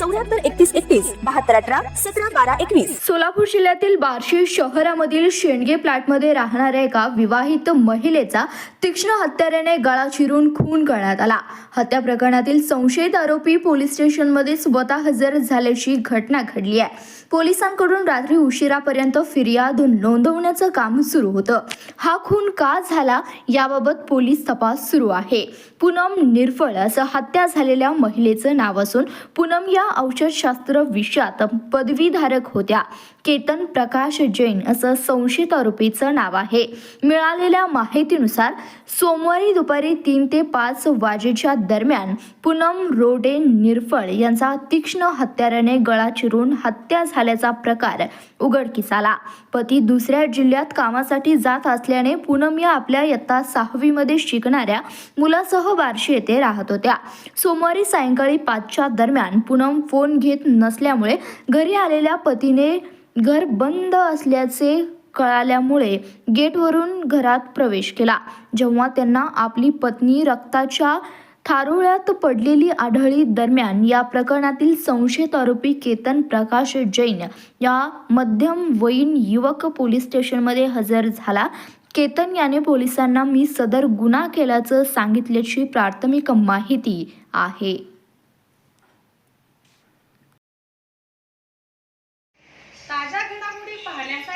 चौऱ्याहत्तर एकतीस एकतीस बहात्तर अठरा सतरा बारा एकवीस. सोलापूर जिल्ह्यातील बार्शी शहरामधील शेंडगे प्लॅटमध्ये राहणाऱ्या एका विवाहित महिलेचा तीक्ष्ण हत्याराने गळा चिरून खून करण्यात आला. हत्या प्रकरणातील संशयित आरोपी पोलीस स्टेशनमध्ये स्वतः हजर झाल्याची घटना घडली आहे. पोलिसांकडून रात्री उशिरापर्यंत फिर्याद नोंदवण्याचं काम सुरू होतं. हा खून का झाला याबाबत पोलीस तपास सुरू आहे. पूनम निरफळ असं हत्या झालेल्या महिलेचं नाव असून पूनम या औषधशास्त्र विषयात पदवीधारक होत्या. केतन प्रकाश जैन असं संशयित आरोपीचं नाव आहे. मिळालेल्या माहितीनुसार सोमवारी दुपारी तीन ते पाच वाजेच्या दरम्यान पूनम रोडे निरफळ यांचा तीक्ष्ण हत्याराने गळा चिरून हत्या झाल्याचा प्रकार उघडकीस आला पती दुसऱ्या जिल्ह्यात कामासाठी जात असल्याने पूनम या आपल्या इयत्ता सहावीमध्ये शिकणाऱ्या मुलासह बार्शी येथे राहत होत्या. सोमवारी सायंकाळी पाचच्या दरम्यान पूनम फोन घेत नसल्यामुळे घरी आलेल्या पतीने घर बंद असल्याचे कळाल्यामुळे गेटवरून घरात प्रवेश केला. जेव्हा त्यांना आपली पत्नी रक्ताच्या थारोळ्यात पडलेली आढळी दरम्यान या प्रकरणातील संशयित आरोपी केतन प्रकाश जैन या मध्यम वयीन युवक पोलीस स्टेशनमध्ये हजर झाला. केतन याने पोलिसांना मी सदर गुन्हा केल्याचं सांगितल्याची प्राथमिक माहिती आहे.